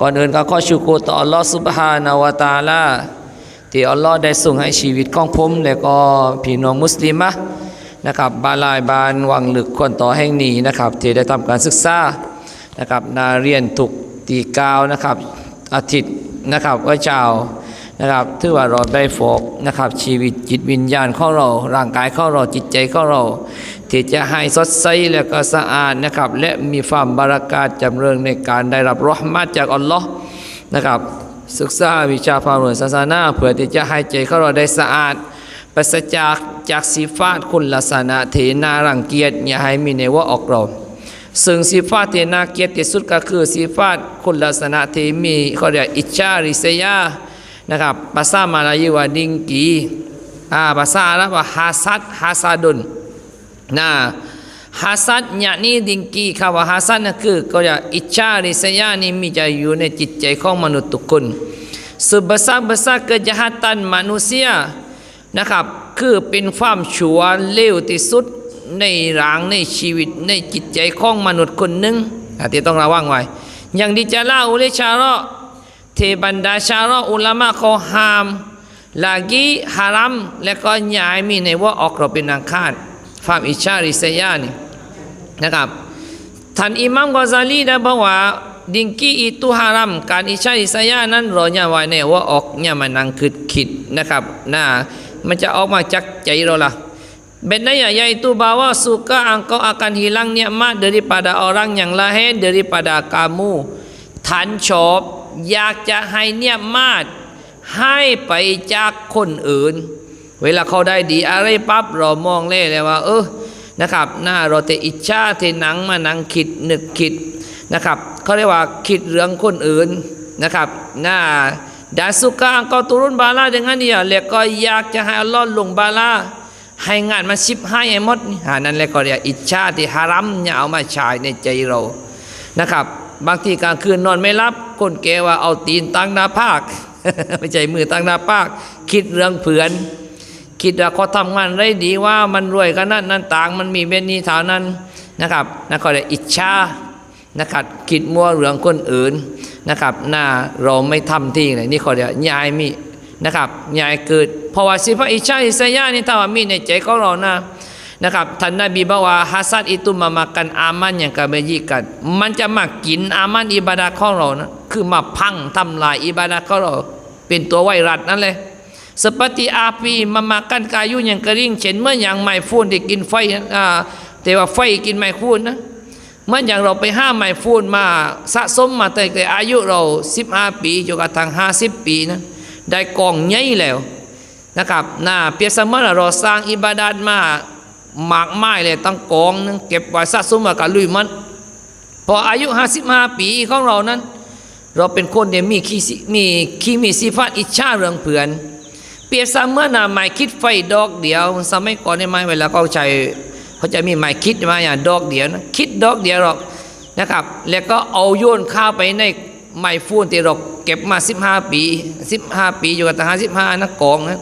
ก่อนอื่นก็ขอชูโกต่ออัลลอฮ์สุบฮานาวตาลาที่อัลลอฮ์ได้ส่งให้ชีวิตของผมและก็พี่น้องมุสลิมะนะครับบาลายบานวังลึกคนต่อแห่งนี้นะครับที่ได้ทำการศึกษานะครับนาเรียนถูกตีกาวนะครับอาทิตย์นะครับว่าเจ้า นะครับถือว่าเราได้ฟอกนะครับ ชีวิตจิตวิญญาณของเรา ร่างกายของเราจิตใจของเรา ที่จะให้สดใสและก็สะอาดนะครับ และมีความบารักาตจำเริญในการได้รับรหมัดจากอัลลอฮ์นะครับ ศึกษาวิชาความรู้ศาสนาเพื่อที่จะให้ใจของเราได้สะอาดปราศจากจากสีฟาคุณลักษณะที่น่ารังเกียจอย่าให้มีในว่าออกเราซึ่งสีฟาตที่นาเกียดที่สุดก็คือสีฟาคุณลักษณะที่มีเขาเรียกอิจฉาริษยา นะครับภาษามาลายีว่าดิงกีอ่าภาษาอาหรับว่าฮาซัดฮาซาดุน Nah, hasad yakni dengki คำว่า hasad นั่นคือก็จะอิจฉาริษยานี่มีจะอยู่ในจิตใจของมนุษย์ทุกคน sebesar-besar kejahatan manusia นะครับ คือเป็นความชั่วเลวที่สุดในร่างในชีวิตในจิตใจของมนุษย์คนหนึ่งอะที่ต้องระวังไว้ อย่างที่จะเล่าอุเลชาระ ทบรรดาชารอุลามะเขาห้าม lagi haram และก็ย้ายมีในว่าออกเราเป็นอังคารความอิจฉาริษยานี่นะครับท่านอิหมัมกอซาลีได้บอกว่าดิงกี้อิตุฮารัมการอิจฉาริษยานั้นราเนี่ยว่าเนี่ยว่าออกเนี่ยมันนังคิดคิดนะครับนะมันจะออกมาจากใจเราล่ะ Bedanya yaitu bahwa suka engkau akan hilang nikmat daripada orang yang lain daripada kamu ท่านช อยากจะให้เนี่ยมาดให้ไปจากคนอื่น เวลาเขาได้ดีอะไรปั๊บเรามองเล่เลยว่า เออนะครับหน้าเราแต่อิจฉาที่หนังมานั่งคิดนึกคิดนะครับเขาเรียกว่าคิดเรื่องคนอื่นนะครับหน้าดาสุก้า engkau turun bala dengan dia แล้วก็อยากจะให้อัลลอฮ์ลงบาลาให้งานมันชิบให้ให้มดนี่หานั้นแหละก็เรียกอิจฉาที่ฮารัมเนี่ยเอามาใช้ในใจเรานะครับ บางทีกลางคืนนอนไม่รับ คนแกว่าเอาตีนตั้งหน้าผากไม่ใช่มือตั้งหน้าผากคิดเรื่องเผื่อน คิดว่าเขาทำงานได้ดีว่ามันรวยขนาดนั้นต่างมันมีเบ็นนี้เท่านั้นนะครับนั่นก็เรียกอิจฉานะครับคิดมัวเรื่องคนอื่นนะครับหน้าเราไม่ทำที่ไหนนี่เขาเรียกยายมีนะครับยายเกิดเพราะว่าสิฟะอิชาอิสยานี่ถ้าว่ามีในใจของเรานะ นะครับท่านนบีบอกว่าฮัสซัด itu memakan aman yang kebajikan มันจะมากินอามันอิบาดะของเรานะคือมาพังทำลายอิบาดะของเรา เป็นตัวไวรัสนั่นเลย seperti api memakan kayu yang kering เช่นเมื่ออย่างไม้ฟูนที่กินไฟอ่าแต่ว่าไฟกินไม้ฟูนนะเมื่ออย่างเราไปห้ามไม้ฟูนมาสะสมมาแตั้งแต่อายุเรา15ปีจนกระทั่ง50ปีนะได้กองใหญ่แล้วนะครับน่าเปรียบเสมือนเราสร้างอิบาดัดมา หมากไมายเลยตั้งกองนึงเก็บไว้สะสมไว้กับลุยมัน พออายุ55ปีของเรานั้น เราเป็นคนเนี่ยมีขี้สิมีขี้มีสิฟัตอิจฉาเรื่องเผื่อนเปรียบเสมือนนะไม้คิดไฟดอกเดียว สมัยก่อนเนี่ยไม้เวลาเขาใช้เขาจะมีไม้คิดมาอย่างดอกเดียวนะคิดดอกเดียวหรอกนะครับ แล้วก็เอาโยนข้าวไปในไม้ฟูนที่เราเก็บมา 15 ปี 15 ปีอยู่กับทหาร15นักกองนะ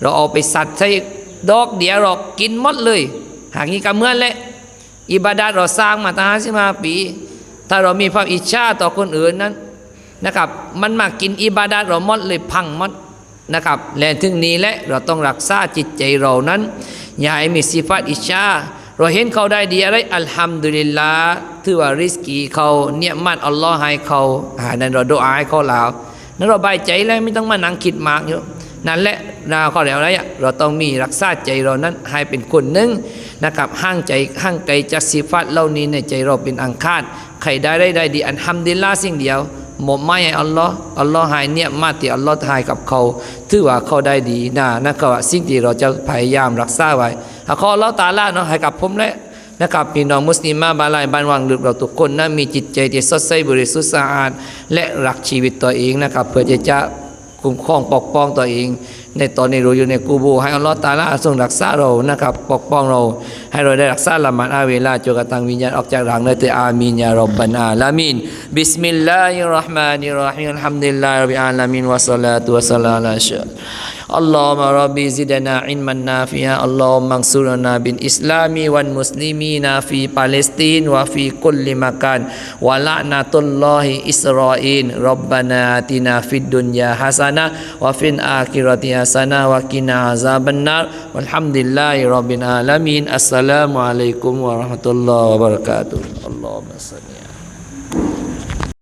เราเอาไปสัตว์ใช้ ดอกเดียวเรากินหมดเลย หากนี้ก็เหมือนแหละอิบาดาเราสร้างมาทหาร15ปี ถ้าเรามีความอิจฉาต่อคนอื่นนั้นนะครับ มันมากินอิบาดาเราหมดเลยพังหมดนะครับและถึงนี้แหละเราต้องรักษาจิตใจเรานั้น อย่าให้มีสิฟัตอิจฉาเราเห็นเขาได้ดีอะไรอัลฮัมดุลิลลาห์ถือว่าริสกีเขาเนี่ยมันอัลลอฮ์ให้เขาอ่านั้นเราดูอาให้เขาแล้วนั้นเราใบายใจแล้วไม่ต้องมานั่งคิดมากเยอะนั่นแหละ นาเขาแล้วอะไรอะเราต้องมีรักษาใจเรานั้นให้เป็นคนหนึ่งนะครับห่างใจห่างไกลจากสิฟัตเหล่านี้ในใจเราเป็นอังคารใครได้ได้ได้ดีอัลฮัมดุลิลลาสิ่งเดียวหมดไม่ให้อัลลอฮ์อัลลอฮ์ให้เนี่ยมาที่อัลลอฮ์ให้กับเขาถือว่าเขาได้ดีนะนั่นก็ว่าสิ่งที่เราจะพยายามรักษาไว้หาขออัลลอฮ์ตาล่าเนาะให้กับผมและนะครับพี่น้องมุสลิมมาบาลายบ้านวังหรือเราทุกคนนะมีจิตใจที่สดใสบริสุทธิ์สะอาดและรักชีวิตตัวเองนะครับเพื่อจะจะคุ้มครองปกป้องตัวเอง ในตอนนี้เราอยู่ในกูบูให้อัลลอฮ์ตาลาทรงรักษาเรานะครับ ปกป้องเรา ให้เราได้รักษาละหมาดอาเวลาจนกระทั่งวิญญาณออกจากร่างเลยเตอามีนยารบบานาลามินบิสมิลลาฮิรราะห์มานิรราะฮีมอัลฮัมดุลิลลาฮิรับบิลอาลามินวะศอลาตุวะสลาลาชะ اللهم ربي زدنا علما نافعا اللهم انصرنا بالإسلام والمسلمين في فلسطين وفي كل مكان ولعنة الله إسرائيل ربنا آتنا في الدنيا حسنة وفي الآخرة حسنة وقنا عذاب النار والحمد لله رب العالمين السلام عليكم ورحمة الله وبركاته اللهم صل